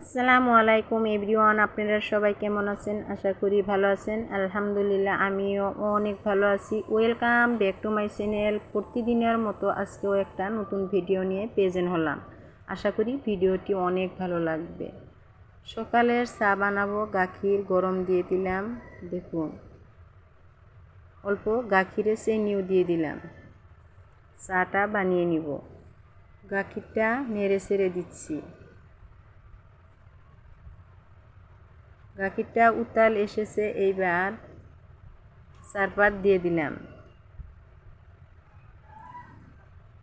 আসসালামু আলাইকুম এভরিওয়ান, আপনারা সবাই কেমন আছেন? আশা করি ভালো আছেন। আলহামদুলিল্লাহ, আমিও অনেক ভালো আছি। Welcome back to my channel প্রতিদিনের মতো আজকেও একটা নতুন ভিডিও নিয়ে প্রেজেন্ট হলাম। আশা করি ভিডিওটি অনেক ভালো লাগবে। সকালের চা বানাবো, গাখির গরম দিয়ে দিলাম, দেখুন। অল্প গাখিরে চিনিও দিয়ে দিলাম। চাটা বানিয়ে নিব। গাখিরটা নেড়ে ছেড়ে দিচ্ছি। গাখিরটা উতাল এসেছে এইবার চারপাত দিয়ে দিলাম।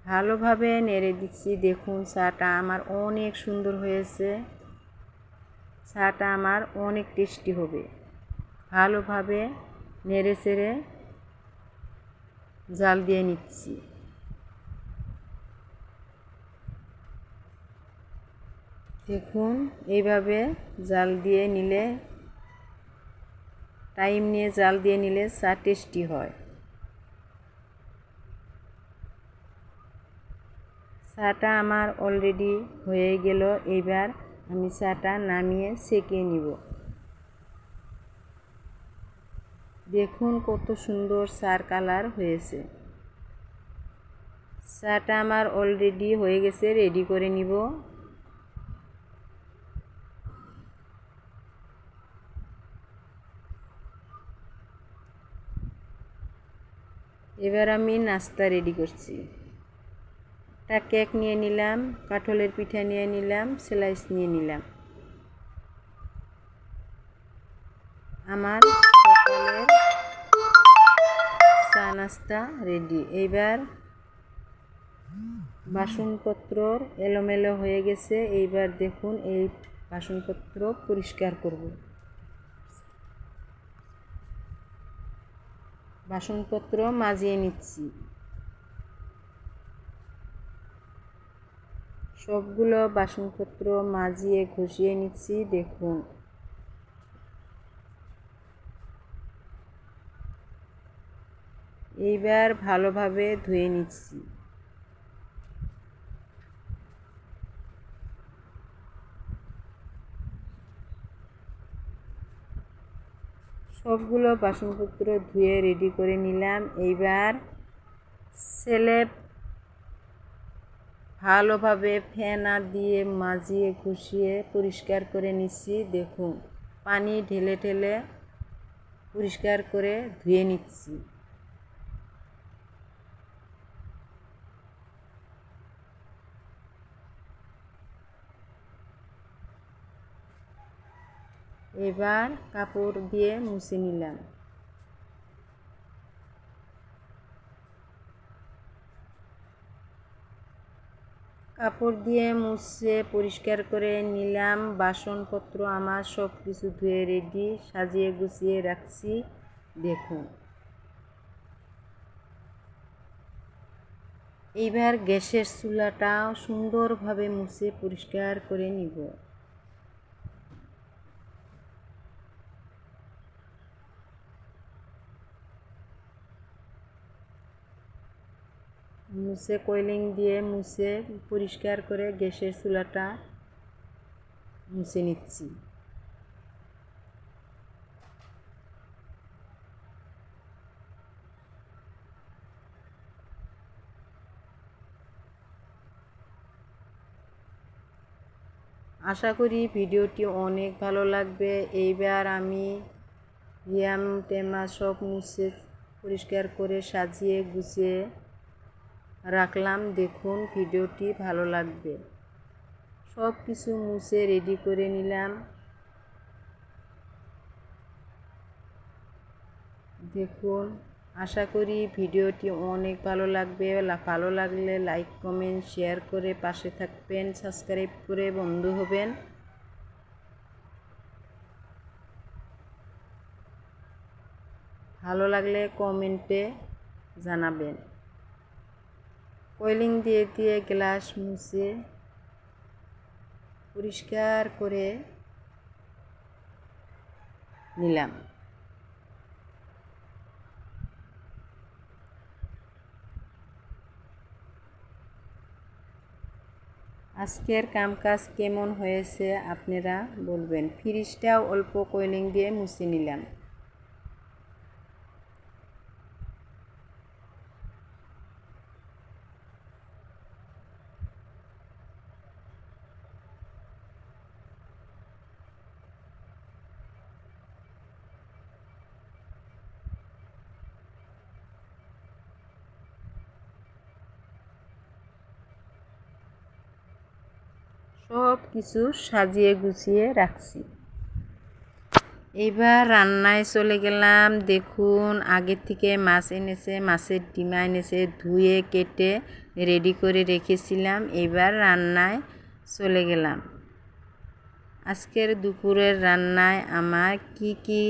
ভালোভাবে নেড়ে দিচ্ছি। দেখুন, চাটা আমার অনেক সুন্দর হয়েছে। চাটা আমার অনেক টেস্টি হবে। ভালোভাবে নেড়ে চেড়ে জাল দিয়ে নিচ্ছি। দেখুন, এইভাবে জাল দিয়ে নিলে, টাইম নিয়ে জাল দিয়ে নিলে চা টেস্টি হয়। চাটা আমার অলরেডি হয়ে গেল এবার আমি চাটা নামিয়ে সেকে নিব। দেখুন কত সুন্দর চার কালার হয়েছে। চাটা আমার অলরেডি হয়ে গেছে রেডি করে নিব। এবার আমি নাস্তা রেডি করছি। একটা কেক নিয়ে নিলাম, কাঠলের পিঠা নিয়ে নিলাম স্লাইস নিয়ে নিলাম। আমার সকালের চা নাস্তা রেডি এইবার বাসনপত্রর এলোমেলো হয়ে গেছে। এইবার দেখুন এই বাসনপত্র পরিষ্কার করব। বাসনপত্র মাজিয়ে নিচ্ছি। সবগুলো বাসনপত্র মাজিয়ে ঘষিয়ে নিচ্ছি দেখুন। এইবার ভালোভাবে ধুয়ে নিচ্ছি। সবগুলো বাসনপত্র ধুয়ে রেডি করে নিলাম। এইবার ছেলে ভালোভাবে ফেনা দিয়ে মাজিয়ে ঘুষিয়ে পরিষ্কার করে নিচ্ছি। দেখুন, পানি ঢেলে ঢেলে পরিষ্কার করে ধুয়ে নিচ্ছি। এবার কাপড় দিয়ে মুছে নিলাম। কাপড় দিয়ে মুছে পরিষ্কার করে নিলাম। বাসনপত্র আমার সব কিছু ধুয়ে রেডি সাজিয়ে গুছিয়ে রাখছি। দেখুন। এইবার গ্যাসের চুলাটা সুন্দরভাবে মুছে পরিষ্কার করে নিব। মুছে কয়লিং দিয়ে মুছে পরিষ্কার করে গ্যাসের চুলাটা মুছে নিচ্ছি। আশা করি ভিডিওটি অনেক ভালো লাগবে। এইবার আমি ইয়াম টেমা সব মুছে পরিষ্কার করে সাজিয়ে গুছিয়ে রাখলাম, দেখুন ভিডিওটি ভালো লাগবে। সব কিছু মুছে রেডি করে নিলাম। দেখুন, আশা করি ভিডিওটি অনেক ভালো লাগবে। ভালো লাগলে লাইক কমেন্ট শেয়ার করে পাশে থাকবেন সাবস্ক্রাইব করে বন্ধু হবেন। ভালো লাগলে কমেন্টে জানাবেন। কয়েলিং দিয়ে দিয়ে গ্লাস মুছে পরিষ্কার করে নিলাম। আজকের কামকাজ কেমন হয়েছে আপনারা বলবেন। ফ্রিজটাও অল্প কোয়েলিং দিয়ে মুছে নিলাম। সব কিছু সাজিয়ে গুছিয়ে রাখছি। এবার রান্নায় চলে গেলাম। দেখুন, আগের থেকে মাছ এনেছে, মাছের ডিমা এনেছে, ধুয়ে, কেটে, রেডি করে রেখেছিলাম। এবার রান্নায় চলে গেলাম। আজকের দুপুরের রান্নায় আমার কি কি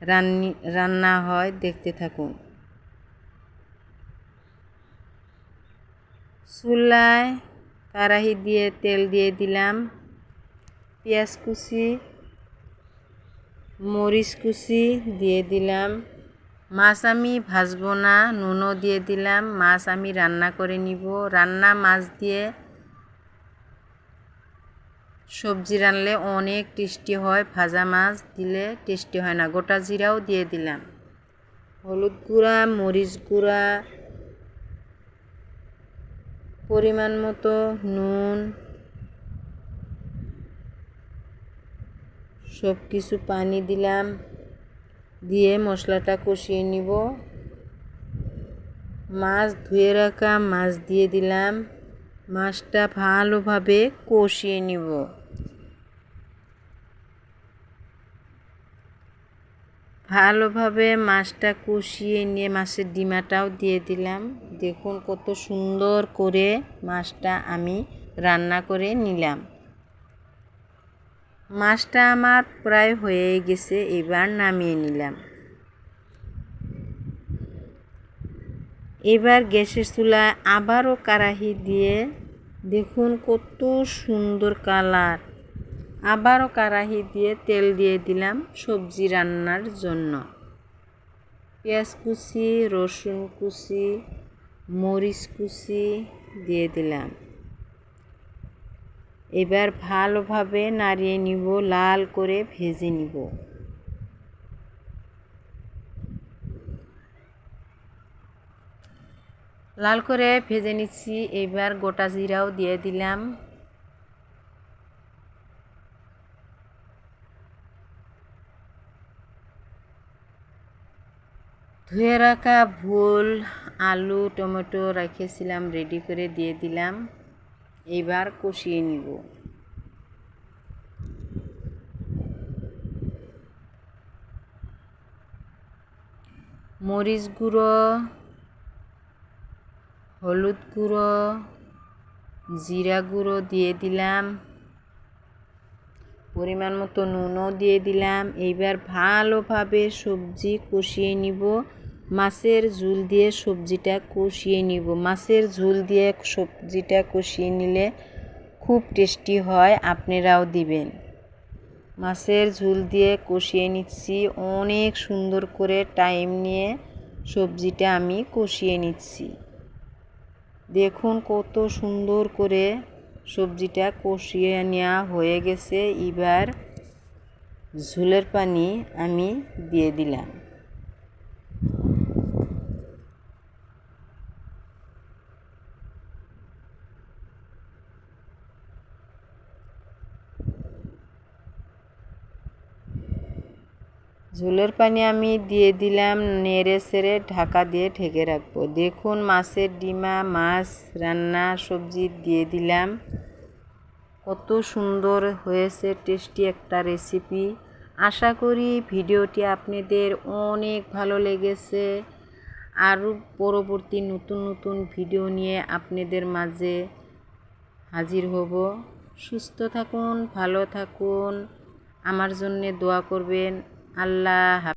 রান্নি, রান্না হয় দেখতে থাকুন। চুলায় কড়াহি দিয়ে তেল দিয়ে দিলাম। পেঁয়াজ কুচি মরিচ কুচি দিয়ে দিলাম। মাছ আমি ভাজবো না নুনও দিয়ে দিলাম। মাছ আমি রান্না করে নিব। রান্না মাছ দিয়ে সবজি রানলে অনেক টেস্টি হয়। ভাজা মাছ দিলে টেস্টি হয় না। গোটা জিরাও দিয়ে দিলাম। হলুদ গুঁড়া মরিচ গুঁড়া পরিমাণ মতো নুন সব কিছু পানি দিলাম, দিয়ে মশলাটা কষিয়ে নিব। মাছ ধুয়ে রাখা মাছ দিয়ে দিলাম। মাছটা ভালোভাবে কষিয়ে নিব। ভালোভাবে মাছটা কষিয়ে নিয়ে মাছের ডিমাটাও দিয়ে দিলাম। দেখুন কত সুন্দর করে মাছটা আমি রান্না করে নিলাম। মাছটা আমার প্রায় হয়ে গেছে, এবার নামিয়ে নিলাম। এবার গ্যাসের চুলায় আবারও কারাহি দিয়ে দেখুন কত সুন্দর কালার। আবারও কারাহি দিয়ে তেল দিয়ে দিলাম সবজি রান্নার জন্য। পেঁয়াজ কুচি, রসুন কুচি মরিচ কুচি দিয়ে দিলাম। এবার ভালোভাবে নাড়িয়ে নিব, লাল করে ভেজে নিব। লাল করে ভেজে নিচ্ছি, এবার গোটা জিরাও দিয়ে দিলাম। ধুয়ে রাখা ভুল আলু, টমেটো রেখেছিলাম রেডি করে দিয়ে দিলাম। এবার কষিয়ে নিব। মরিচ গুঁড়ো, হলুদ গুঁড়ো, জিরা গুঁড়ো দিয়ে দিলাম। পরিমাণ মতো নুনও দিয়ে দিলাম। এইবার ভালোভাবে সবজি কষিয়ে নিব। মাছের ঝুল দিয়ে সবজিটা কষিয়ে নিব। মাছের ঝুল দিয়ে সবজিটা কষিয়ে নিলে খুব টেস্টি হয়, আপনারাও দিবেন। মাছের ঝুল দিয়ে কষিয়ে নিচ্ছি। অনেক সুন্দর করে টাইম নিয়ে সবজিটা আমি কষিয়ে নিচ্ছি। দেখুন কত সুন্দর করে সবজিটা কষিয়ে নেওয়া হয়ে গেছে। এবার ঝুলের পানি আমি দিয়ে দিলাম। ঝোলের পানি আমি দিয়ে দিলাম, নেড়ে সেড়ে ঢাকা দিয়ে ঢেকে রাখব। দেখুন, মাছের ডিমা, মাছ, রান্না, সবজি দিয়ে দিলাম। কত সুন্দর হয়েছে, টেস্টি একটা রেসিপি। আশা করি ভিডিওটি আপনাদের অনেক ভালো লেগেছে। আরও পরবর্তী নতুন নতুন ভিডিও নিয়ে আপনাদের মাঝে হাজির হব। সুস্থ থাকুন, ভালো থাকুন। আমার জন্যে দোয়া করবেন। আল্লাহ